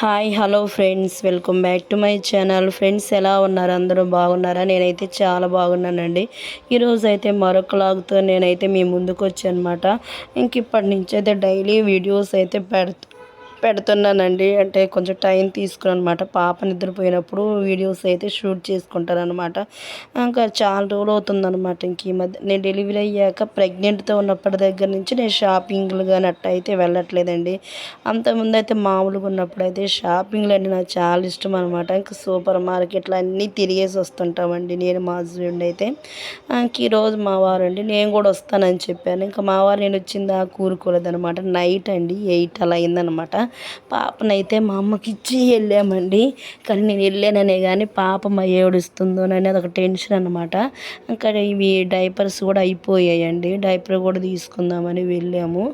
Hi hello friends. Welcome back to my channel. Friends ఎలా ఉన్నారు? అందరూ బాగున్నారా? నేనైతే చాలా బాగున్నానండి. ఈరోజు అయితే మరొక లాగ్తో నేనైతే మీ ముందుకు వచ్చానమాట ఇంక ఇప్పటి నుంచి అయితే డైలీ వీడియోస్ అయితే పెడతా పెడుతున్నానండి. అంటే కొంచెం టైం తీసుకుని అనమాట పాప నిద్రపోయినప్పుడు వీడియోస్ అయితే షూట్ చేసుకుంటాను అనమాట ఇంకా చాలా రోజులు అవుతుందన్నమాట ఇంక ఈ మధ్య. నేను డెలివరీ అయ్యాక ప్రెగ్నెంట్తో ఉన్నప్పటి దగ్గర నుంచి నేను షాపింగ్లు కానీ అట్ట అయితే వెళ్ళట్లేదండి. అంతకుముందు అయితే మామూలుగా ఉన్నప్పుడు అయితే షాపింగ్లు అంటే నాకు చాలా ఇష్టం అనమాట ఇంకా సూపర్ మార్కెట్లు అన్నీ తిరిగేసి వస్తుంటామండి నేను మా హస్బెండ్ అయితే. ఇంక ఈరోజు మా వారు అండి నేను కూడా వస్తానని చెప్పాను. ఇంకా మా వారు నేను కూరుకోలేదు కూరుకోలేదనమాట. నైట్ అండి ఎయిట్ అలా అయిందనమాట. పాపనైతే మా అమ్మకి ఇచ్చి వెళ్ళామండి. కానీ నేను వెళ్ళాననే కానీ పాప మా ఏడుస్తుందో అనేది ఒక టెన్షన్ అనమాట ఇంకా ఇవి డైపర్స్ కూడా అయిపోయాయండి. డైపర్ కూడా తీసుకుందామని వెళ్ళాము.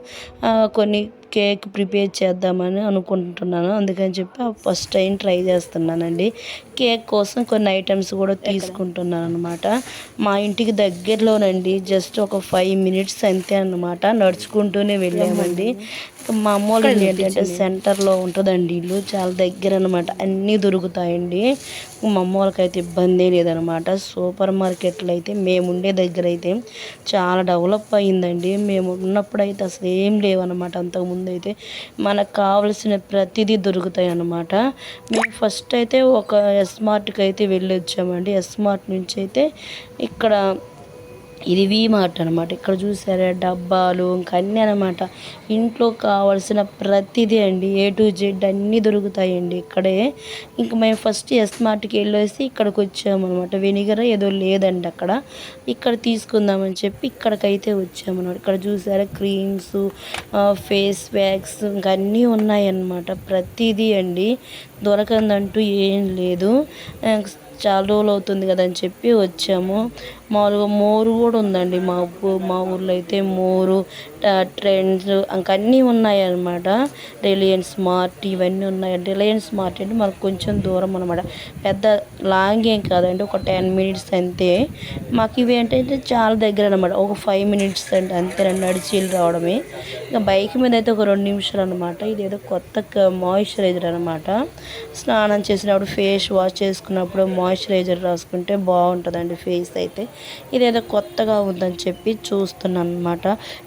కొన్ని కేక్ ప్రిపేర్ చేద్దామని అనుకుంటున్నాను. అందుకని చెప్పి ఫస్ట్ టైం ట్రై చేస్తున్నానండి. కేక్ కోసం కొన్ని ఐటమ్స్ కూడా తీసుకుంటున్నాను అనమాట మా ఇంటికి దగ్గరలోనండి. జస్ట్ ఒక ఫైవ్ మినిట్స్ అంతే అన్నమాట. నడుచుకుంటూనే వెళ్ళామండి. మా అమ్మ వాళ్ళ ఏంటంటే సెంటర్లో ఉంటుందండి ఇల్లు. చాలా దగ్గర అనమాట అన్నీ దొరుకుతాయండి. మా అమ్మ వాళ్ళకైతే ఇబ్బంది లేదనమాట. సూపర్ మార్కెట్లు అయితే మేము ఉండే దగ్గర అయితే చాలా డెవలప్ అయిందండి. మేము ఉన్నప్పుడు అయితే అసలు ఏం లేవన్నమాట అంతకుముందు అయితే మనకు కావలసిన ప్రతిదీ దొరుకుతాయి అన్నమాట. మేము ఫస్ట్ అయితే ఒక ఎస్ మార్ట్కి అయితే వెళ్ళి వచ్చామండి. ఎస్ మార్ట్ నుంచి అయితే ఇక్కడ ఇది వి మార్ట్ అనమాట ఇక్కడ చూసారా? డబ్బాలు ఇంకా అన్నీ అనమాట ఇంట్లో కావాల్సిన ప్రతిదీ అండి ఏ టు జెడ్ అన్నీ దొరుకుతాయండి ఇక్కడే. ఇంకా మేము ఫస్ట్ ఎస్ మార్ట్కి వెళ్ళేసి ఇక్కడికి వచ్చామన్నమాట. వెనిగర్ ఏదో లేదండి అక్కడ. ఇక్కడ తీసుకుందామని చెప్పి ఇక్కడికైతే వచ్చామన్నమాట. ఇక్కడ చూసారా? క్రీమ్స్ ఫేస్ ప్యాక్స్ ఇంకా అన్నీ ఉన్నాయన్నమాట. ప్రతిదీ అండి. దొరకందంటూ ఏం లేదు. చాలా రోజులు అవుతుంది కదా అని చెప్పి వచ్చాము. మామూలుగా మోరు కూడా ఉందండి. మా ఊ- మా ఊర్లో అయితే మోరు ట్రెండ్స్ ఇంకా అన్నీ ఉన్నాయి అన్నమాట రిలయన్స్ మార్ట్ ఇవన్నీ ఉన్నాయి. రిలయన్స్ మార్ట్ అంటే మనకు కొంచెం దూరం అనమాట పెద్ద లాంగ్ ఏం కాదండి. ఒక టెన్ మినిట్స్ అంతే. మాకు ఇవి ఏంటంటే చాలా దగ్గర అనమాట ఒక ఫైవ్ మినిట్స్ అంటే అంతే నడిచి రావడమే. ఇంకా బైక్ మీద అయితే ఒక రెండు నిమిషాలు అనమాట ఇదేదో కొత్త మాయిశ్చరైజర్ అనమాట స్నానం చేసినప్పుడు ఫేస్ వాష్ చేసుకున్నప్పుడు మాయిశ్చరైజర్ రాసుకుంటే బాగుంటుందండి ఫేస్ అయితే. ఇదేదో కొత్తగా ఉందని చెప్పి చూస్తున్నాను అనమాట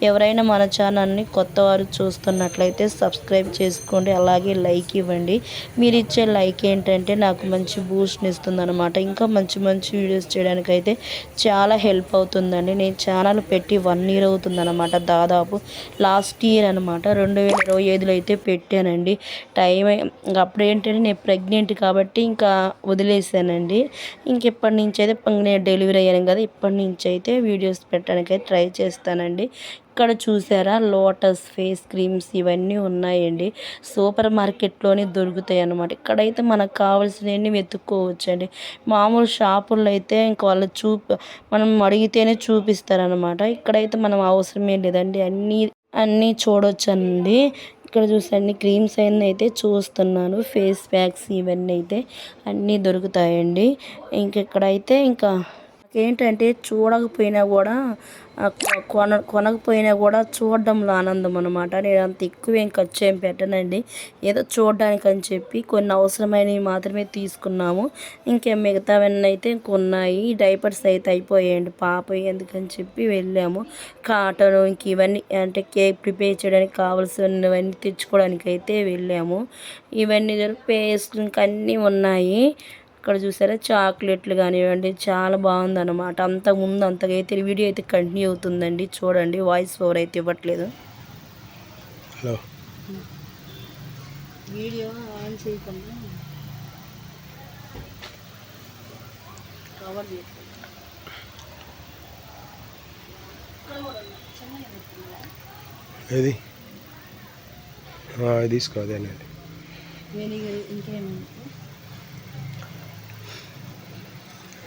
ఎవరైనా మన ఛానల్ని కొత్త వారు చూస్తున్నట్లయితే సబ్స్క్రైబ్ చేసుకోండి అలాగే లైక్ ఇవ్వండి. మీరు ఇచ్చే లైక్ ఏంటంటే నాకు మంచి బూస్ట్ని ఇస్తుంది అనమాట ఇంకా మంచి మంచి వీడియోస్ చేయడానికి అయితే చాలా హెల్ప్ అవుతుందండి. నేను ఛానల్ పెట్టి వన్ ఇయర్ అవుతుందన్నమాట దాదాపు. లాస్ట్ ఇయర్ అనమాట రెండు వేల ఇరవై ఐదులో అయితే పెట్టానండి. టైం ఇంకా అప్పుడు ఏంటంటే నేను ప్రెగ్నెంట్ కాబట్టి ఇంకా వదిలేసానండి. ఇంకెప్పటి నుంచి అయితే నేను డెలివరీ అయ్యాను కదా ఇప్పటి నుంచి అయితే వీడియోస్ పెట్టడానికి ట్రై చేస్తానండి. ఇక్కడ చూసారా? లోటస్ ఫేస్ క్రీమ్స్ ఇవన్నీ ఉన్నాయండి. సూపర్ మార్కెట్లోనే దొరుకుతాయి అన్నమాట ఇక్కడైతే మనకు కావాల్సినవన్నీ వెతుక్కోవచ్చండి. మామూలు షాపుల్లో అయితే ఇంకా వాళ్ళు చూపి మనం అడిగితేనే చూపిస్తారనమాట ఇక్కడైతే మనం అవసరమే లేదండి. అన్నీ అన్నీ చూడొచ్చండి. ఇక్కడ చూసండి క్రీమ్స్ అన్నీ అయితే చూస్తున్నాను. ఫేస్ ప్యాక్స్ ఇవన్నీ అయితే అన్నీ దొరుకుతాయండి. ఇంక ఇక్కడైతే ఇంకా ఏంటంటే చూడకపోయినా కూడా కొన కొనకపోయినా కూడా చూడడంలో ఆనందం అనమాట నేను అంత ఎక్కువ ఏం ఖర్చు ఏం పెట్టనండి. ఏదో చూడడానికి అని చెప్పి కొన్ని అవసరమైనవి మాత్రమే తీసుకున్నాము. ఇంకా మిగతావన్నీ అయితే కొన్నాయి. డైపర్స్ అయితే అయిపోయాయండి పాప ఎందుకని చెప్పి వెళ్ళాము. కాటన్ ఇంక ఇవన్నీ అంటే కేక్ ప్రిపేర్ చేయడానికి కావాల్సినవన్నీ తెచ్చుకోవడానికి అయితే వెళ్ళాము. ఇవన్నీ పేస్ట్ ఇంకా అన్నీ ఉన్నాయి. ఇక్కడ చూసారా? చాక్లెట్లు కానివ్వండి చాలా బాగుందన్నమాట. అంతకు ముందు అంతగా అయితే వీడియో అయితే కంటిన్యూ అవుతుందండి. చూడండి వాయిస్ ఓవర్ అయితే ఇవ్వట్లేదు. హలో. వీడియో ఆన్ చేయకుండా కవర్ ఏది? తీసుకో ఇంకేమి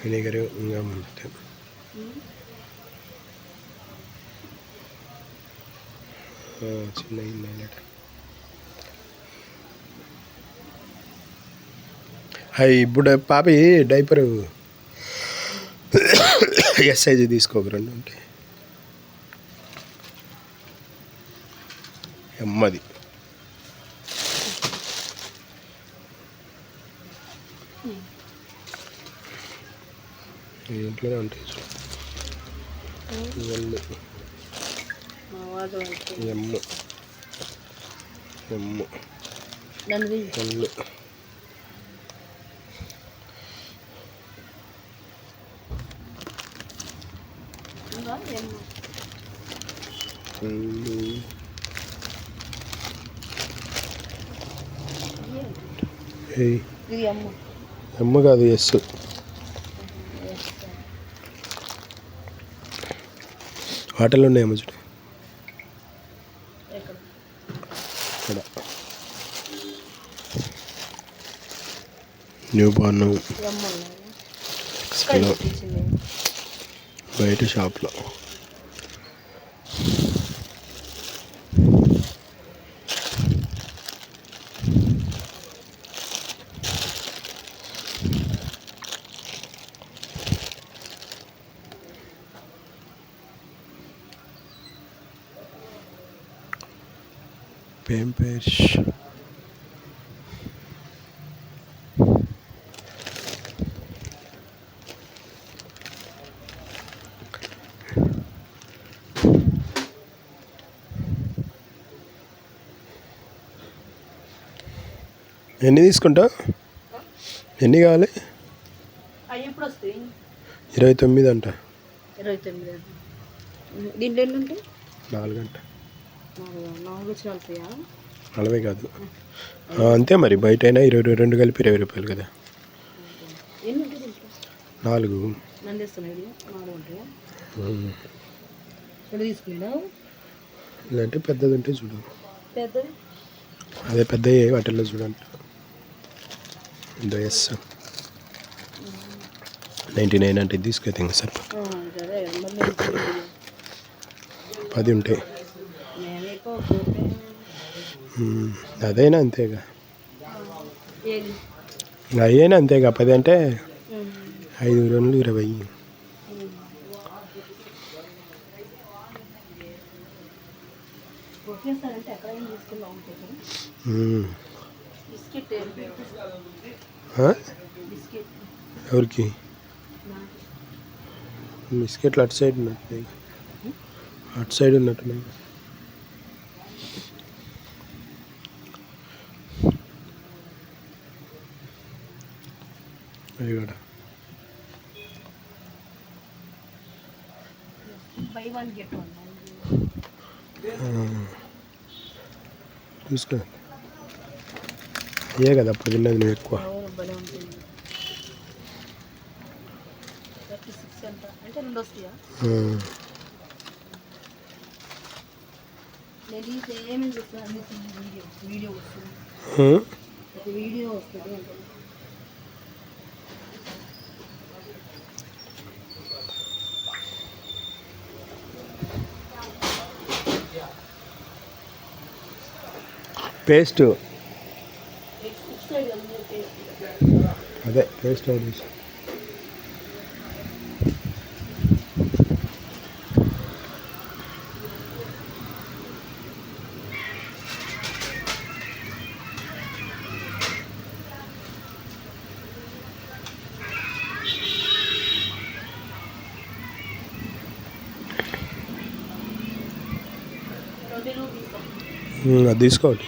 వినిగర్ ఇంకా ఉంటుంది చిన్న ఇన్నట అవి ఇప్పుడు పాపి డైపరు? ఎస్ సైజ్ తీసుకోక రెండు ఉంటాయి అమ్మది ఇంట్లోనే ఉంటాయి అంటే ఎమ్ము ఎమ్ము. ఎల్లు. ఎల్లు ఎమ్ము కాదు ఎస్. వాటర్లో ఉన్నాయేమో చూడు. ఇక్కడ. Newborn. బయట షాప్లో. పేంపేష్ ఎన్ని తీసుకుంటావు ఎన్ని కావాలి? ఇరవై తొమ్మిది అంట. ఇరవై తొమ్మిది దీంట్లో నాలుగు గంట నాలుగు నాలుగు వచ్చి వెళ్తాయా నలభై కాదు. అంతే మరి. బయట అయినా ఇరవై రెండు కలిపి ఇరవై రూపాయలు కదా. నాలుగు. ఇలాంటి పెద్దది ఉంటే చూడు. అదే పెద్ద వాటిల్లో చూడండి ఇందో ఎస్. నైంటీ నైన్ అంటే ఆ, సరే. పది ఉంటాయి నేను ఎక్కువ పోతే ఉమ్, అదైనా అంతేగా. అయ్యైనా అంతేగా పది అంటే. ఐదు రెండు ఇరవై. ఎవరికి? బిస్కెట్లు అటు సైడ్ ఉన్నట్టున్నాయి. అటు సైడ్ ఉన్నట్టున్నాయి అవి కూడా బై వన్ గెట్ వన్ చూసుకో అయ్యే కదా అప్పుడు తిన్నది నువ్వు ఎక్కువ అవును భలే ఉంటుంది థర్టీ సిక్స్ ఎంత అంటే రెండు వస్తాయా? ఆ. నేను తీసి ఏమేమి చూస్తాను అన్ని తీసి వీడియో వస్తుంది. వీడియో వస్తుంది. పేస్ట్. అదే పేస్ట్ ఒకటి తీసుకో. ట్వంటీ రూపీస్ ఉమ్, అది తీసుకోవాలి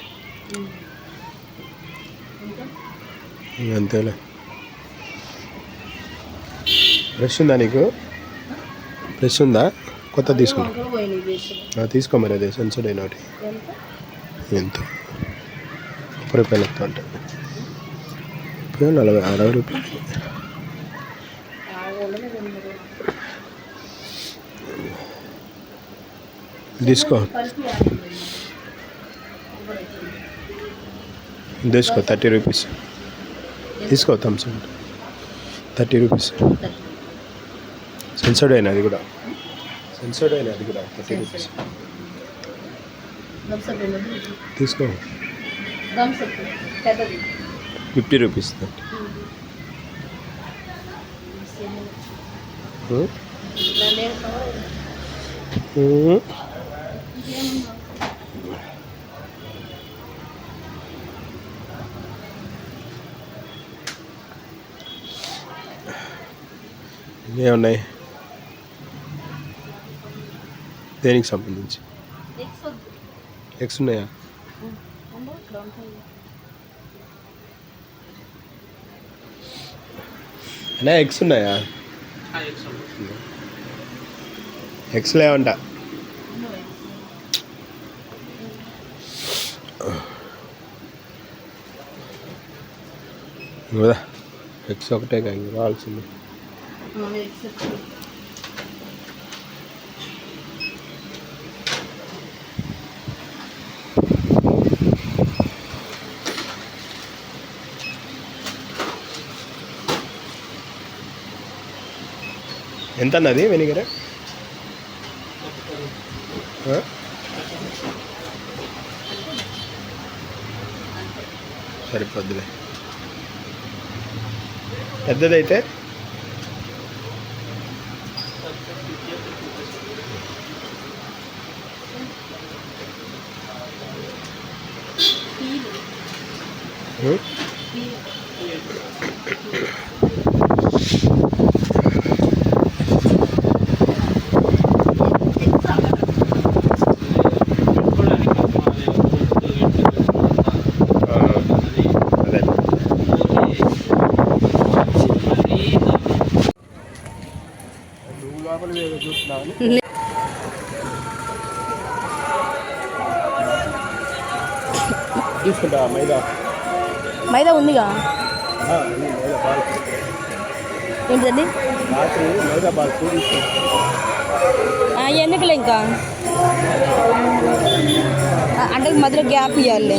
ఇంకా ఉమ్, అంతేలే. ఫ్రెష్ ఉందా నీకు? ఫ్రెష్ ఉందా? కొత్త తీసుకుంటా. తీసుకో మరి అదే సెన్సర్ అయిన ఒకటి. ఎంత? ముప్పై రూపాయలు ఎక్కువ అంటే. ముప్పై నలభై అరవై రూపాయలు. తీసుకో. తీసుకో థర్టీ రూపీస్. తీసుకో థమ్స్ థర్టీ రూపీస్. సెన్సర్డ్ అయినా అది కూడా. సెన్సర్డ్ అయినా అది కూడా థర్టీ రూపీస్. తీసుకో. థమ్స్ అప్ పెద్దది ఫిఫ్టీ రూపీస్ నన్ను ఏం కావాలి ఇంకేమన్నా ఏమున్నాయి దేనికి సంబంధించి? ఎక్స్ ఉన్నాయా? అన్నా ఎక్స్ ఉన్నాయా? ఎక్స్ లేవంట. కదా ఎక్స్ ఒకటే కాదు కావాల్సింది ఎంత అన్నది వెనిగర్ సరిపోద్దులే పెద్దదైతే Good. లోపల చూస్తున్నావు తీసుకుంటా మైదా. మైదా ఉందిగా? ఏంటండి రాత్రి మైదా బాల్ తీసుకుంటా ఎందుకులే ఇంకా? అంటే మధ్యలో గ్యాప్ ఇవ్వాలి